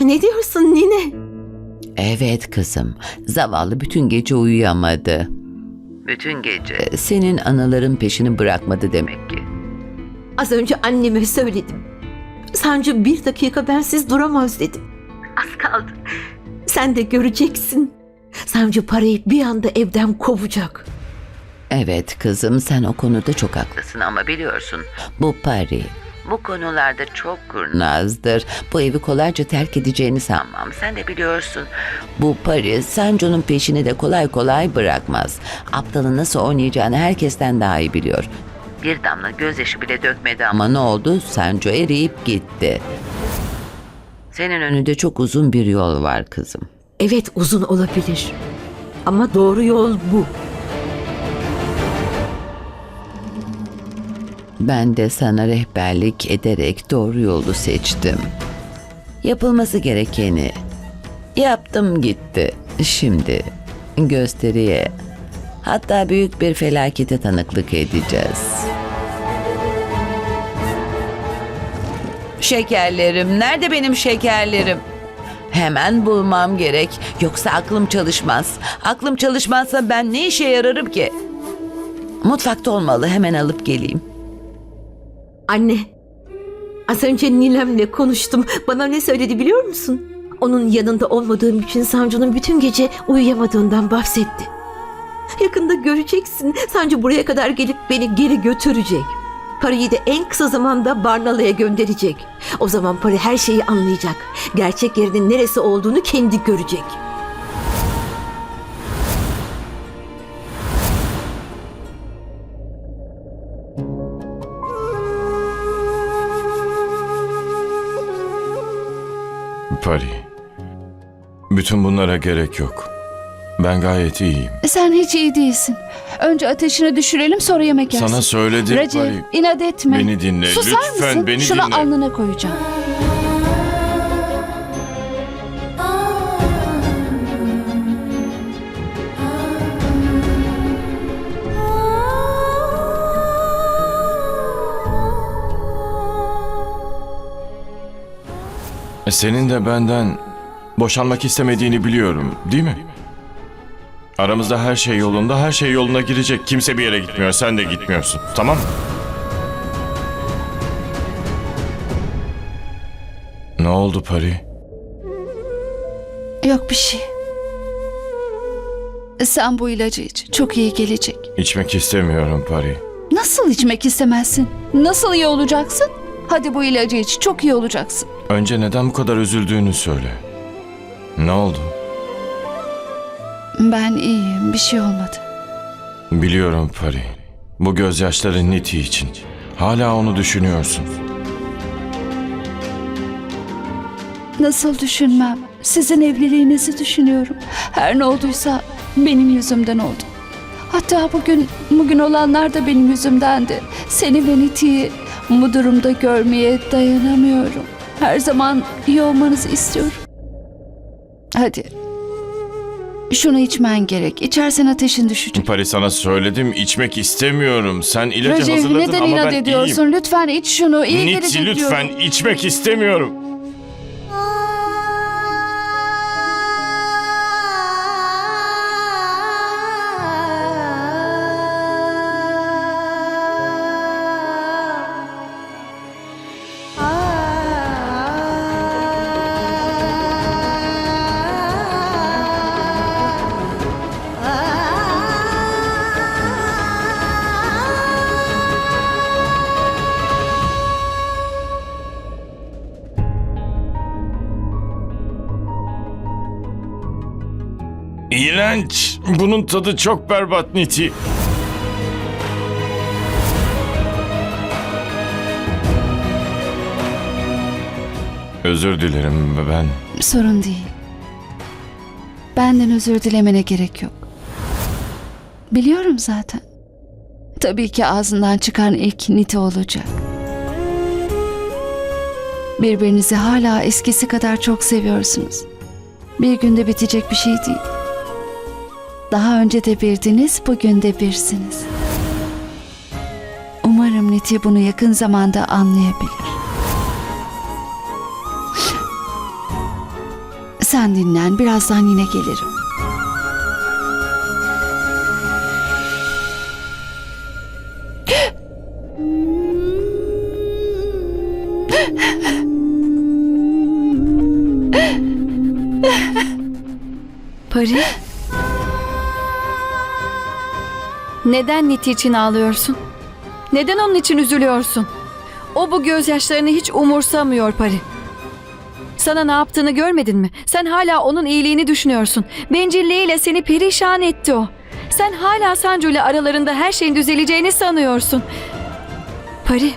Ne diyorsun nine? Evet kızım. Zavallı bütün gece uyuyamadı. Bütün gece. Senin anıların peşini bırakmadı demek ki. Az önce anneme söyledim. Sancı bir dakika bensiz duramaz dedim. Az kaldı. Sen de göreceksin. Sancı parayı bir anda evden kovacak. Evet kızım sen o konuda çok haklısın ama biliyorsun bu Pari bu konularda çok kurnazdır. Bu evi kolayca terk edeceğini sanmam. Sen de biliyorsun bu Pari Sancho'nun peşini de kolay kolay bırakmaz. Aptalın nasıl oynayacağını herkesten daha iyi biliyor. Bir damla gözyaşı bile dökmedi ama ne oldu? Sancho eriyip gitti. Senin önünde çok uzun bir yol var kızım. Evet uzun olabilir. Ama doğru yol bu. Ben de sana rehberlik ederek doğru yolu seçtim. Yapılması gerekeni yaptım gitti. Şimdi gösteriye hatta büyük bir felakete tanıklık edeceğiz. Şekerlerim, nerede benim şekerlerim? Hemen bulmam gerek. Yoksa aklım çalışmaz. Aklım çalışmazsa ben ne işe yararım ki? Mutfakta olmalı. Hemen alıp geleyim. Anne, az önce Nilem'le konuştum. Bana ne söyledi biliyor musun? Onun yanında olmadığım için Sancı'nın bütün gece uyuyamadığından bahsetti. Yakında göreceksin. Sancı buraya kadar gelip beni geri götürecek. Parayı da en kısa zamanda Barnalı'ya gönderecek. O zaman Pari her şeyi anlayacak. Gerçek yerinin neresi olduğunu kendi görecek. Bütün bunlara gerek yok. Ben gayet iyiyim. Sen hiç iyi değilsin. Önce ateşini düşürelim sonra yemek yersin. Sana söyledim Recep Pari. inat etme. Beni dinle, Susar lütfen mısın? beni Şunu dinle. alnına koyacağım. E, Senin de benden boşanmak istemediğini biliyorum, değil mi? Aramızda her şey yolunda, her şey yoluna girecek. Kimse bir yere gitmiyor, sen de gitmiyorsun. Tamam mı? Ne oldu Pari? Yok bir şey. Sen bu ilacı iç. Çok iyi gelecek. İçmek istemiyorum Pari. Nasıl içmek istemezsin? Nasıl iyi olacaksın? Hadi bu ilacı iç. Çok iyi olacaksın. Önce neden bu kadar üzüldüğünü söyle. Ne oldu? Ben iyiyim. Bir şey olmadı. Biliyorum Pari. Bu gözyaşları Niti için. Hala onu düşünüyorsun. Nasıl düşünmem? Sizin evliliğinizi düşünüyorum. Her ne olduysa benim yüzümden oldu. Hatta bugün bugün olanlar da benim yüzümdendi. Seni ve Niti'yi bu durumda görmeye dayanamıyorum. Her zaman iyi olmanızı istiyorum. Hadi. Şunu içmen gerek. İçersen ateşin düşecek. Pari sana söyledim içmek istemiyorum. Sen ilacı Recep hazırladın neden ama inat ben ediyorsun? iyiyim. Lütfen iç şunu. İyi Niti gelecek lütfen diyorum. içmek istemiyorum. İğrenç. Bunun tadı çok berbat Niti. Özür dilerim ben. Sorun değil. Benden özür dilemene gerek yok. Biliyorum zaten. Tabii ki ağzından çıkan ilk nite olacak. Birbirinizi hala eskisi kadar çok seviyorsunuz. Bir günde bitecek bir şey değil. Daha önce de birdiniz, bugün de birsiniz. Umarım Niti bunu yakın zamanda anlayabilir. Sen dinlen, birazdan yine gelirim. Pari? Neden Niti için ağlıyorsun? Neden onun için üzülüyorsun? O bu gözyaşlarını hiç umursamıyor Pari. Sana ne yaptığını görmedin mi? Sen hala onun iyiliğini düşünüyorsun. Bencilliğiyle seni perişan etti o. Sen hala Sancu ile aralarında her şeyin düzeleceğini sanıyorsun. Pari,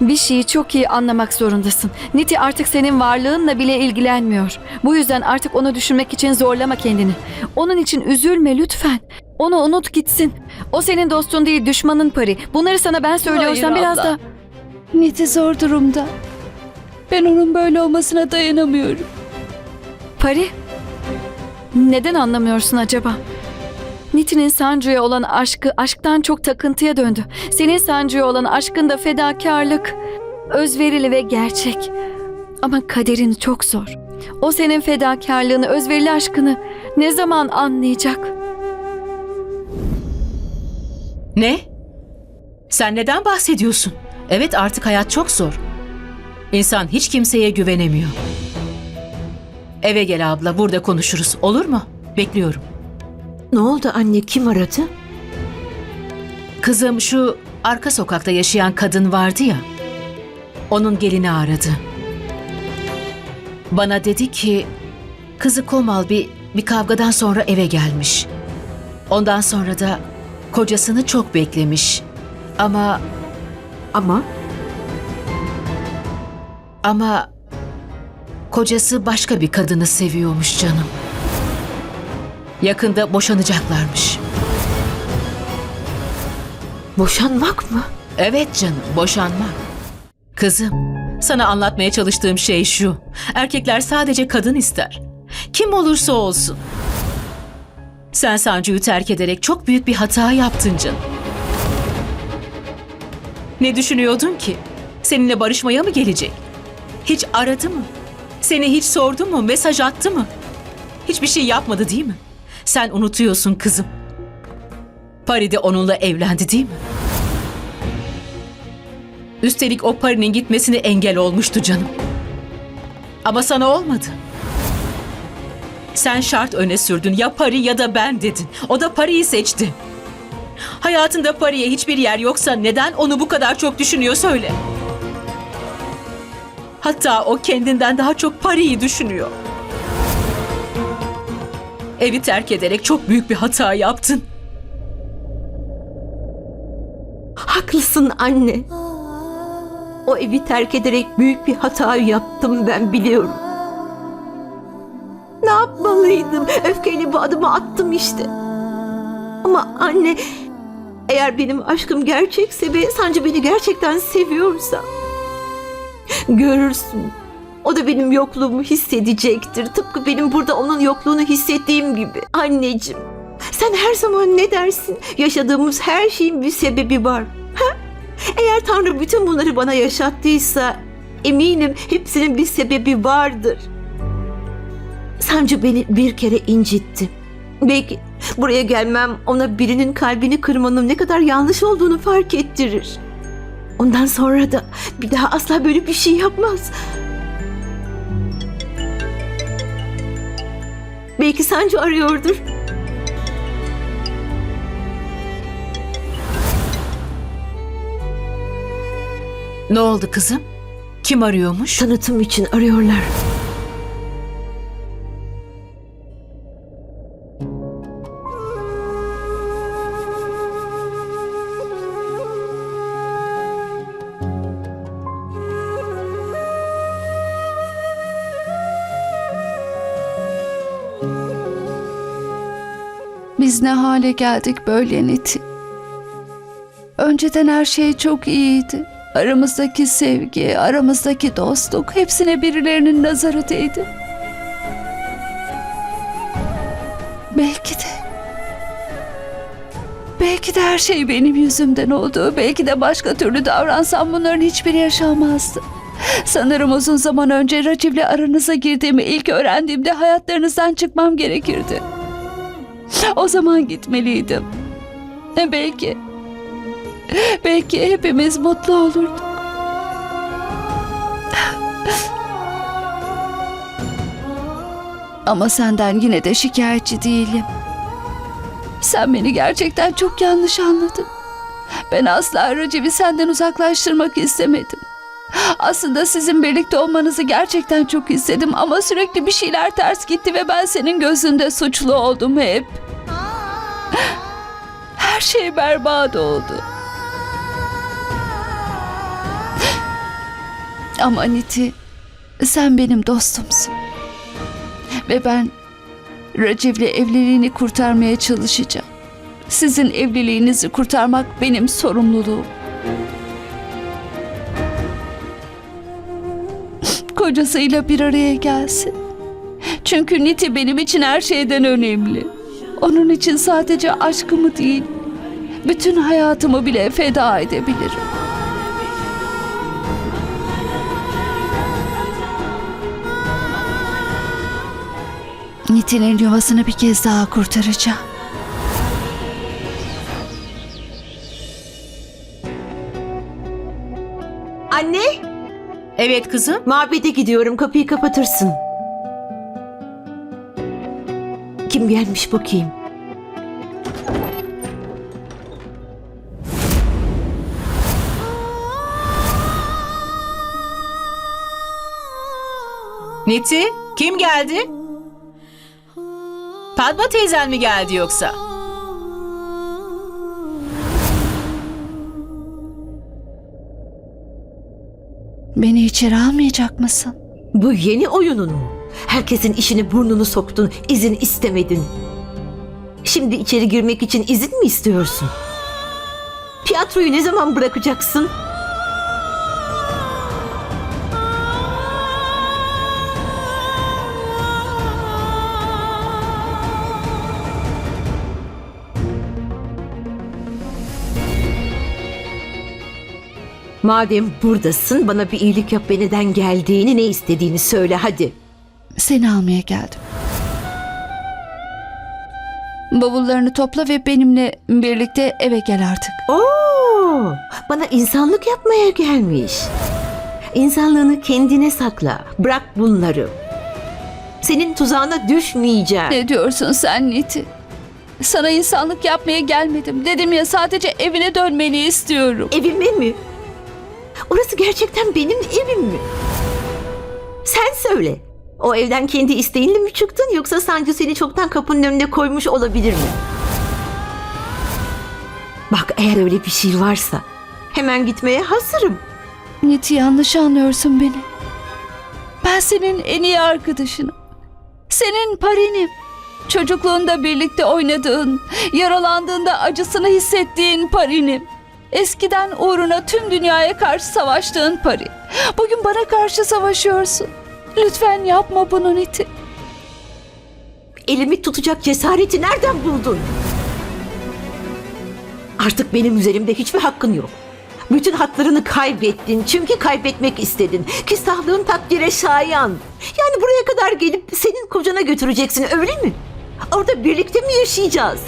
bir şeyi çok iyi anlamak zorundasın. Niti artık senin varlığınla bile ilgilenmiyor. Bu yüzden artık onu düşünmek için zorlama kendini. Onun için üzülme lütfen. Onu unut gitsin. O senin dostun değil düşmanın Pari. Bunları sana ben söylüyorsam Hayır biraz abla. da... Niti zor durumda. Ben onun böyle olmasına dayanamıyorum. Pari, neden anlamıyorsun acaba? Niti'nin Sancu'ya olan aşkı aşktan çok takıntıya döndü. Senin Sancu'ya olan aşkın da fedakarlık, özverili ve gerçek. Ama kaderin çok zor. O senin fedakarlığını, özverili aşkını ne zaman anlayacak? Ne? Sen neden bahsediyorsun? Evet artık hayat çok zor. İnsan hiç kimseye güvenemiyor. Eve gel abla burada konuşuruz olur mu? Bekliyorum. Ne oldu anne kim aradı? Kızım şu arka sokakta yaşayan kadın vardı ya. Onun gelini aradı. Bana dedi ki kızı Komal bir, bir kavgadan sonra eve gelmiş. Ondan sonra da kocasını çok beklemiş. Ama Ama Ama kocası başka bir kadını seviyormuş canım. Yakında boşanacaklarmış. boşanmak mı? Evet canım, boşanma. Kızım, sana anlatmaya çalıştığım şey şu. Erkekler sadece kadın ister. Kim olursa olsun. Sen Sancı'yı terk ederek çok büyük bir hata yaptın canım. Ne düşünüyordun ki? Seninle barışmaya mı gelecek? Hiç aradı mı? Seni hiç sordu mu? Mesaj attı mı? Hiçbir şey yapmadı değil mi? Sen unutuyorsun kızım. Pari onunla evlendi değil mi? Üstelik o Pari'nin gitmesine engel olmuştu canım. Ama sana olmadı. Sen şart öne sürdün. Ya Pari ya da ben dedin. O da Pari'yi seçti. Hayatında Pari'ye hiçbir yer yoksa neden onu bu kadar çok düşünüyor söyle. Hatta o kendinden daha çok Pari'yi düşünüyor. Evi terk ederek çok büyük bir hata yaptın. Haklısın anne. O evi terk ederek büyük bir hata yaptım ben biliyorum. Ne yapmalıydım? Öfkeyle bu adımı attım işte. Ama anne, eğer benim aşkım gerçekse ve sancı beni gerçekten seviyorsa... Görürsün. O da benim yokluğumu hissedecektir. Tıpkı benim burada onun yokluğunu hissettiğim gibi. Anneciğim, sen her zaman ne dersin? Yaşadığımız her şeyin bir sebebi var. Ha? Eğer Tanrı bütün bunları bana yaşattıysa eminim hepsinin bir sebebi vardır. Sancı beni bir kere incitti. Belki buraya gelmem ona birinin kalbini kırmanın ne kadar yanlış olduğunu fark ettirir. Ondan sonra da bir daha asla böyle bir şey yapmaz. Belki Sancı arıyordur. Ne oldu kızım? Kim arıyormuş? Tanıtım için arıyorlar. Biz ne hale geldik böyle Niti? Önceden her şey çok iyiydi. Aramızdaki sevgi, aramızdaki dostluk hepsine birilerinin nazarı değdi. Belki de Belki de her şey benim yüzümden oldu. Belki de başka türlü davransam bunların hiçbiri yaşanmazdı. Sanırım uzun zaman önce Raciv'le aranıza girdiğimi ilk öğrendiğimde hayatlarınızdan çıkmam gerekirdi. O zaman gitmeliydim. Belki, belki hepimiz mutlu olurduk. Ama senden yine de şikayetçi değilim. Sen beni gerçekten çok yanlış anladın. Ben asla Recep'i senden uzaklaştırmak istemedim. Aslında sizin birlikte olmanızı gerçekten çok istedim ama sürekli bir şeyler ters gitti ve ben senin gözünde suçlu oldum hep. Her şey berbat oldu. Ama Niti, sen benim dostumsun. Ve ben Recep'le evliliğini kurtarmaya çalışacağım. Sizin evliliğinizi kurtarmak benim sorumluluğum. Kocasıyla bir araya gelsin. Çünkü Niti benim için her şeyden önemli. Onun için sadece aşkımı değil, bütün hayatımı bile feda edebilirim. Niti'nin yuvasını bir kez daha kurtaracağım. Evet kızım. mabede gidiyorum. Kapıyı kapatırsın. Kim gelmiş bakayım? Niti, kim geldi? Padma teyzen mi geldi yoksa? Beni içeri almayacak mısın? Bu yeni oyunun mu? Herkesin işini burnunu soktun, izin istemedin. Şimdi içeri girmek için izin mi istiyorsun? Tiyatroyu ne zaman bırakacaksın? Madem buradasın bana bir iyilik yap ve neden geldiğini ne istediğini söyle hadi. Seni almaya geldim. Bavullarını topla ve benimle birlikte eve gel artık. Oo, bana insanlık yapmaya gelmiş. İnsanlığını kendine sakla. Bırak bunları. Senin tuzağına düşmeyeceğim. Ne diyorsun sen Niti? Sana insanlık yapmaya gelmedim. Dedim ya sadece evine dönmeni istiyorum. Evime mi? Orası gerçekten benim evim mi? Sen söyle. O evden kendi isteğinle mi çıktın yoksa Sancı seni çoktan kapının önüne koymuş olabilir mi? Bak eğer öyle bir şey varsa hemen gitmeye hazırım. Niti yanlış anlıyorsun beni. Ben senin en iyi arkadaşınım. Senin parinim. Çocukluğunda birlikte oynadığın, yaralandığında acısını hissettiğin parinim. Eskiden uğruna tüm dünyaya karşı savaştığın pari. Bugün bana karşı savaşıyorsun. Lütfen yapma bunu Niti. Elimi tutacak cesareti nereden buldun? Artık benim üzerimde hiçbir hakkın yok. Bütün haklarını kaybettin çünkü kaybetmek istedin. Küstahlığın takdire şayan. Yani buraya kadar gelip senin kocana götüreceksin öyle mi? Orada birlikte mi yaşayacağız?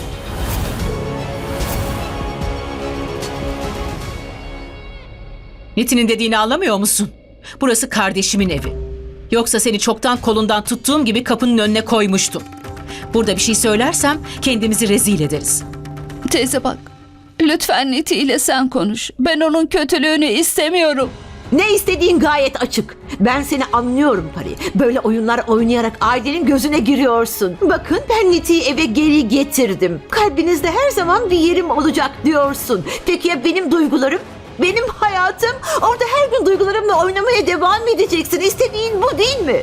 Niti'nin dediğini anlamıyor musun? Burası kardeşimin evi. Yoksa seni çoktan kolundan tuttuğum gibi kapının önüne koymuştum. Burada bir şey söylersem kendimizi rezil ederiz. Teyze bak. Lütfen Niti ile sen konuş. Ben onun kötülüğünü istemiyorum. Ne istediğin gayet açık. Ben seni anlıyorum Pari. Böyle oyunlar oynayarak ailenin gözüne giriyorsun. Bakın ben Niti'yi eve geri getirdim. Kalbinizde her zaman bir yerim olacak diyorsun. Peki ya benim duygularım? Benim hayatım? Orada her gün duygularımla oynamaya devam edeceksin. İstediğin bu değil mi?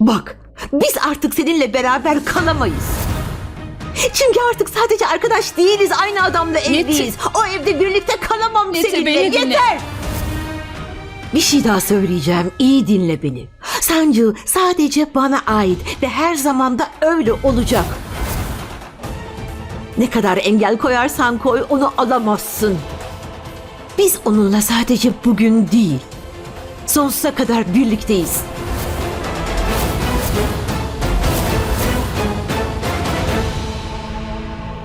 Bak, biz artık seninle beraber kalamayız. Çünkü artık sadece arkadaş değiliz, aynı adamla evliyiz. O evde birlikte kalamam Neti, seninle. beni dinle. Yeter! Bir şey daha söyleyeceğim. İyi dinle beni. Sancı sadece bana ait ve her zaman da öyle olacak. Ne kadar engel koyarsan koy onu alamazsın. Biz onunla sadece bugün değil, Sonsuza kadar birlikteyiz.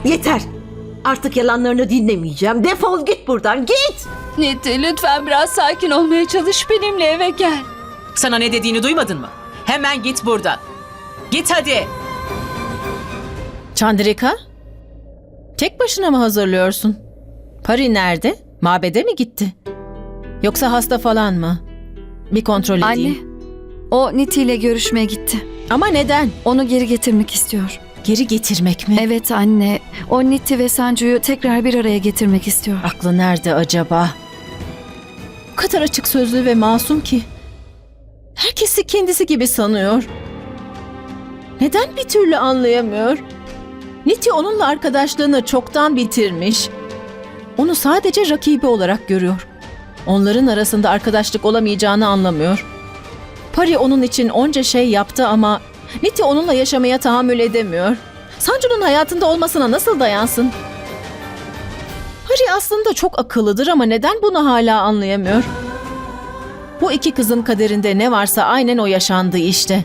Yeter. Artık yalanlarını dinlemeyeceğim. Defol git buradan. Git. Niti lütfen biraz sakin olmaya çalış benimle eve gel. Sana ne dediğini duymadın mı? Hemen git buradan. Git hadi. Chandrika? Tek başına mı hazırlıyorsun? Pari nerede? Mabede mi gitti? Yoksa hasta falan mı? Bir kontrol edeyim. Anne, o Niti ile görüşmeye gitti. Ama neden? Onu geri getirmek istiyor. Geri getirmek mi? Evet anne, o Niti ve Sancu'yu tekrar bir araya getirmek istiyor. Aklı nerede acaba? O kadar açık sözlü ve masum ki. Herkesi kendisi gibi sanıyor. Neden bir türlü anlayamıyor? Niti onunla arkadaşlığını çoktan bitirmiş. Onu sadece rakibi olarak görüyor. Onların arasında arkadaşlık olamayacağını anlamıyor. Pari onun için onca şey yaptı ama Niti onunla yaşamaya tahammül edemiyor. Sancu'nun hayatında olmasına nasıl dayansın? Pari aslında çok akıllıdır ama neden bunu hala anlayamıyor? Bu iki kızın kaderinde ne varsa aynen o yaşandı işte.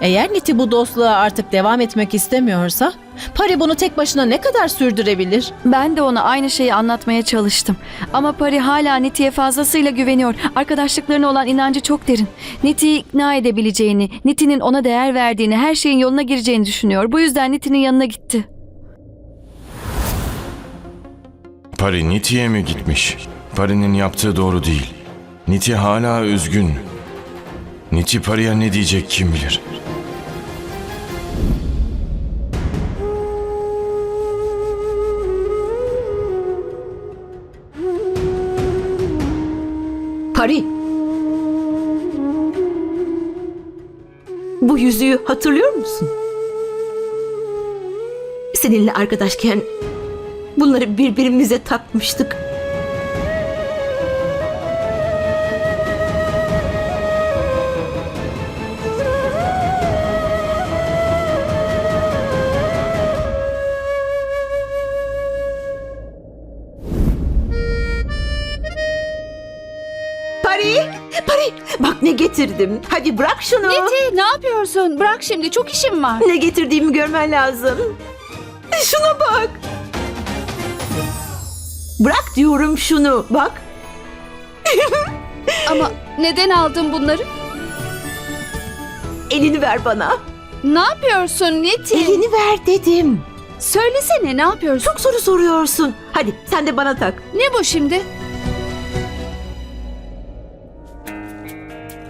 Eğer Niti bu dostluğa artık devam etmek istemiyorsa, Pari bunu tek başına ne kadar sürdürebilir? Ben de ona aynı şeyi anlatmaya çalıştım. Ama Pari hala Niti'ye fazlasıyla güveniyor. Arkadaşlıklarına olan inancı çok derin. Niti'yi ikna edebileceğini, Niti'nin ona değer verdiğini, her şeyin yoluna gireceğini düşünüyor. Bu yüzden Niti'nin yanına gitti. Pari Niti'ye mi gitmiş? Pari'nin yaptığı doğru değil. Niti hala üzgün. Niti Pari'ye ne diyecek kim bilir. Pari. Bu yüzüğü hatırlıyor musun? Seninle arkadaşken bunları birbirimize takmıştık. Getirdim. Hadi bırak şunu. Niti ne yapıyorsun? Bırak şimdi çok işim var. Ne getirdiğimi görmen lazım. Şuna bak. Bırak diyorum şunu. Bak. Ama neden aldın bunları? Elini ver bana. Ne yapıyorsun Niti? Elini ver dedim. Söylesene ne yapıyorsun? Çok soru soruyorsun. Hadi sen de bana tak. Ne bu şimdi?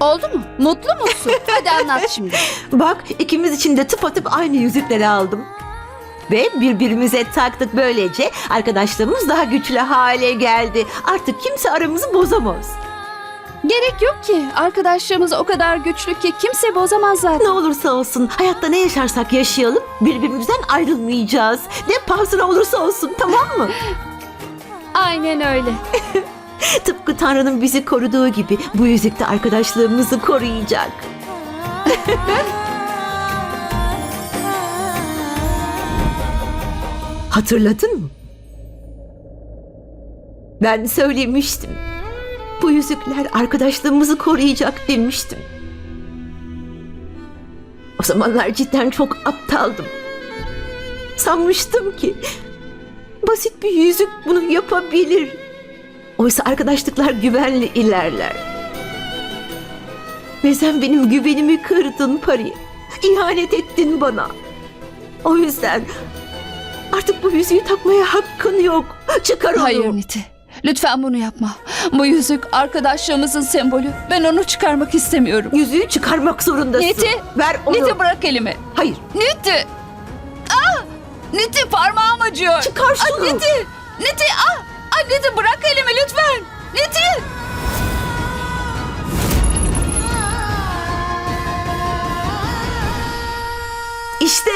Oldu mu? Mutlu musun? Hadi anlat şimdi. Bak ikimiz için de tıpatıp aynı yüzükleri aldım. Ve birbirimize taktık böylece arkadaşlığımız daha güçlü hale geldi. Artık kimse aramızı bozamaz. Gerek yok ki. Arkadaşlığımız o kadar güçlü ki kimse bozamaz zaten. Ne olursa olsun hayatta ne yaşarsak yaşayalım birbirimizden ayrılmayacağız. Ne pahasına olursa olsun tamam mı? Aynen öyle. Tıpkı Tanrı'nın bizi koruduğu gibi bu yüzük de arkadaşlığımızı koruyacak. Hatırladın mı? Ben söylemiştim. Bu yüzükler arkadaşlığımızı koruyacak demiştim. O zamanlar cidden çok aptaldım. Sanmıştım ki basit bir yüzük bunu yapabilir. Oysa arkadaşlıklar güvenli ilerler. Ve sen benim güvenimi kırdın Pari. İhanet ettin bana. O yüzden artık bu yüzüğü takmaya hakkın yok. Çıkar onu. Hayır Niti. Lütfen bunu yapma. Bu yüzük arkadaşlığımızın sembolü. Ben onu çıkarmak istemiyorum. Yüzüğü çıkarmak zorundasın. Niti, Ver onu. Niti bırak elimi. Hayır. Niti! Ah! Niti parmağım acıyor. Çıkar şunu. Ah, Niti! Niti ah! Ah, Niti bırak elimi lütfen. Niti! İşte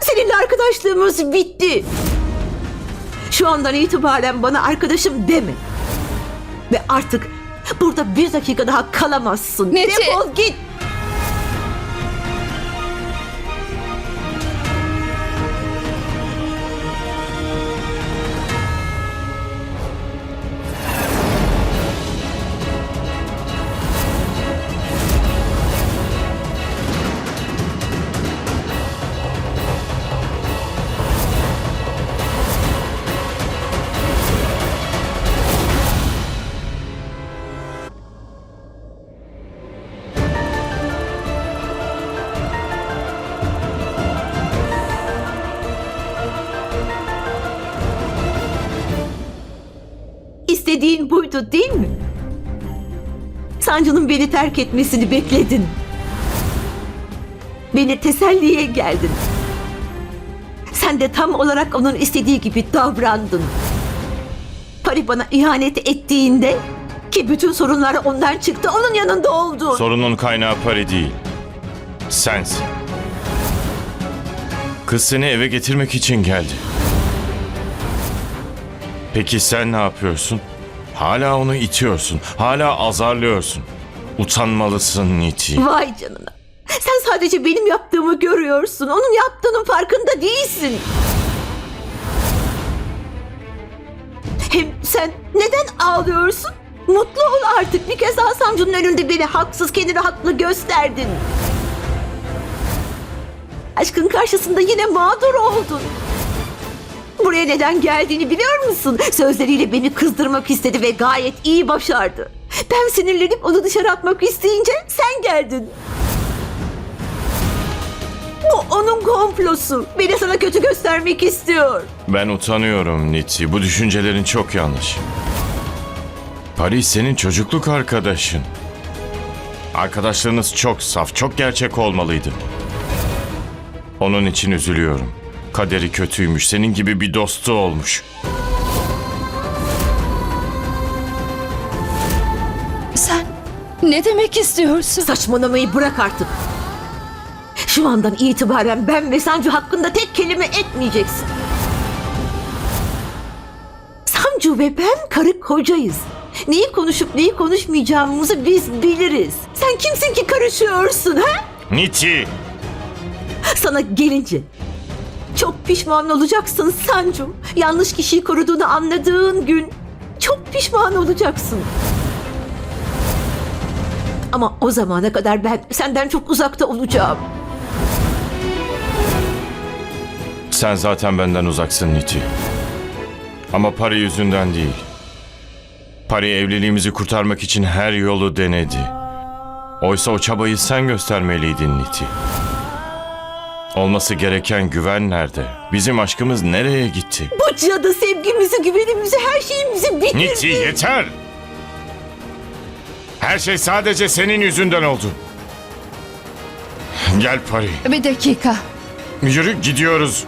seninle arkadaşlığımız bitti. Şu andan itibaren bana arkadaşım deme. Ve artık burada bir dakika daha kalamazsın. Neti. Defol git. İstediğin buydu değil mi? Sancı'nın beni terk etmesini bekledin. Beni teselliye geldin. Sen de tam olarak onun istediği gibi davrandın. Pari bana ihanet ettiğinde ki bütün sorunlar ondan çıktı, onun yanında oldun. Sorunun kaynağı Pari değil. Sensin. Kız seni eve getirmek için geldi. Peki sen ne yapıyorsun? Hala onu itiyorsun. Hala azarlıyorsun. Utanmalısın Niti. Vay canına. Sen sadece benim yaptığımı görüyorsun. Onun yaptığının farkında değilsin. Hem sen neden ağlıyorsun? Mutlu ol artık. Bir kez daha Samcu'nun önünde beni haksız kendini haklı gösterdin. Aşkın karşısında yine mağdur oldun. Buraya neden geldiğini biliyor musun? Sözleriyle beni kızdırmak istedi ve gayet iyi başardı. Ben sinirlenip onu dışarı atmak isteyince sen geldin. Bu onun komplosu. Beni sana kötü göstermek istiyor. Ben utanıyorum Niti. Bu düşüncelerin çok yanlış. Paris senin çocukluk arkadaşın. Arkadaşlarınız çok saf, çok gerçek olmalıydı. Onun için üzülüyorum. Kaderi kötüymüş, senin gibi bir dostu olmuş. Sen ne demek istiyorsun? Saçmalamayı bırak artık. Şu andan itibaren ben ve Sancu hakkında tek kelime etmeyeceksin. Sancu ve ben karı kocayız. Neyi konuşup neyi konuşmayacağımızı biz biliriz. Sen kimsin ki karışıyorsun ha? Niti! Sana gelince çok pişman olacaksın Sancu. Yanlış kişiyi koruduğunu anladığın gün çok pişman olacaksın. Ama o zamana kadar ben senden çok uzakta olacağım. Sen zaten benden uzaksın Niti. Ama para yüzünden değil. Pari evliliğimizi kurtarmak için her yolu denedi. Oysa o çabayı sen göstermeliydin Niti. Olması gereken güven nerede? Bizim aşkımız nereye gitti? Bu cadı sevgimizi, güvenimizi, her şeyimizi bitirdi. Niti yeter! Her şey sadece senin yüzünden oldu. Gel Pari. Bir dakika. Yürü gidiyoruz.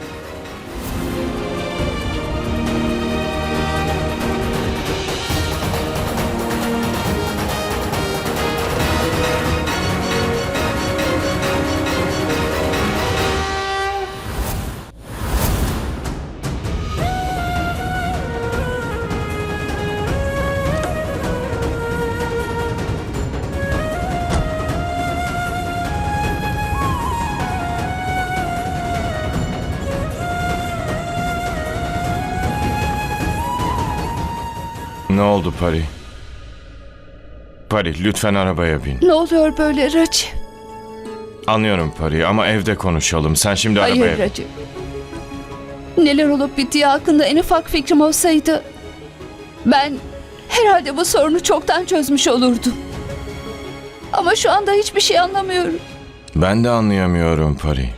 Ne oldu Pari? Pari lütfen arabaya bin. Ne oluyor böyle Racı? Anlıyorum Pari ama evde konuşalım. Sen şimdi arabaya Hayır bin. Racı. Neler olup bittiği hakkında en ufak fikrim olsaydı ben herhalde bu sorunu çoktan çözmüş olurdum. Ama şu anda hiçbir şey anlamıyorum. Ben de anlayamıyorum Pari.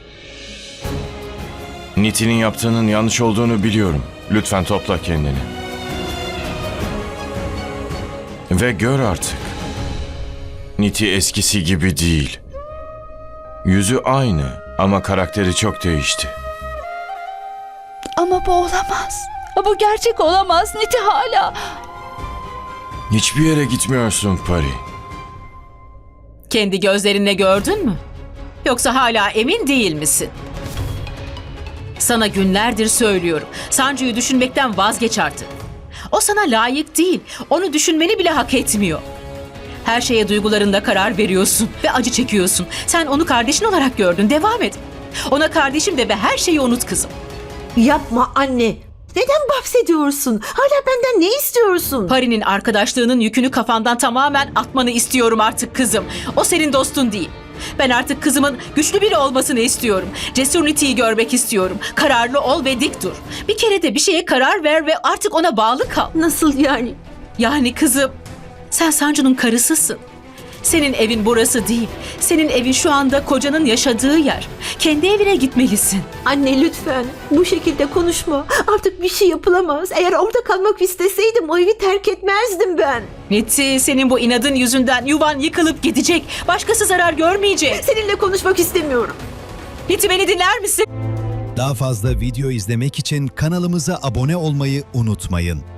Niti'nin yaptığının yanlış olduğunu biliyorum. Lütfen topla kendini. Ve gör artık. Niti eskisi gibi değil. Yüzü aynı ama karakteri çok değişti. Ama bu olamaz. Bu gerçek olamaz. Niti hala... Hiçbir yere gitmiyorsun Pari. Kendi gözlerinle gördün mü? Yoksa hala emin değil misin? Sana günlerdir söylüyorum. Sancı'yı düşünmekten vazgeç artık. O sana layık değil. Onu düşünmeni bile hak etmiyor. Her şeye duygularında karar veriyorsun ve acı çekiyorsun. Sen onu kardeşin olarak gördün. Devam et. Ona kardeşim de ve her şeyi unut kızım. Yapma anne. Neden bahsediyorsun? Hala benden ne istiyorsun? Pari'nin arkadaşlığının yükünü kafandan tamamen atmanı istiyorum artık kızım. O senin dostun değil. Ben artık kızımın güçlü biri olmasını istiyorum. Cesur Niti'yi görmek istiyorum. Kararlı ol ve dik dur. Bir kere de bir şeye karar ver ve artık ona bağlı kal. Nasıl yani? Yani kızım, sen Sancu'nun karısısın. Senin evin burası değil. Senin evin şu anda kocanın yaşadığı yer. Kendi evine gitmelisin. Anne lütfen bu şekilde konuşma. Artık bir şey yapılamaz. Eğer orada kalmak isteseydim o evi terk etmezdim ben. Niti senin bu inadın yüzünden yuvan yıkılıp gidecek. Başkası zarar görmeyecek. Seninle konuşmak istemiyorum. Niti beni dinler misin? Daha fazla video izlemek için kanalımıza abone olmayı unutmayın.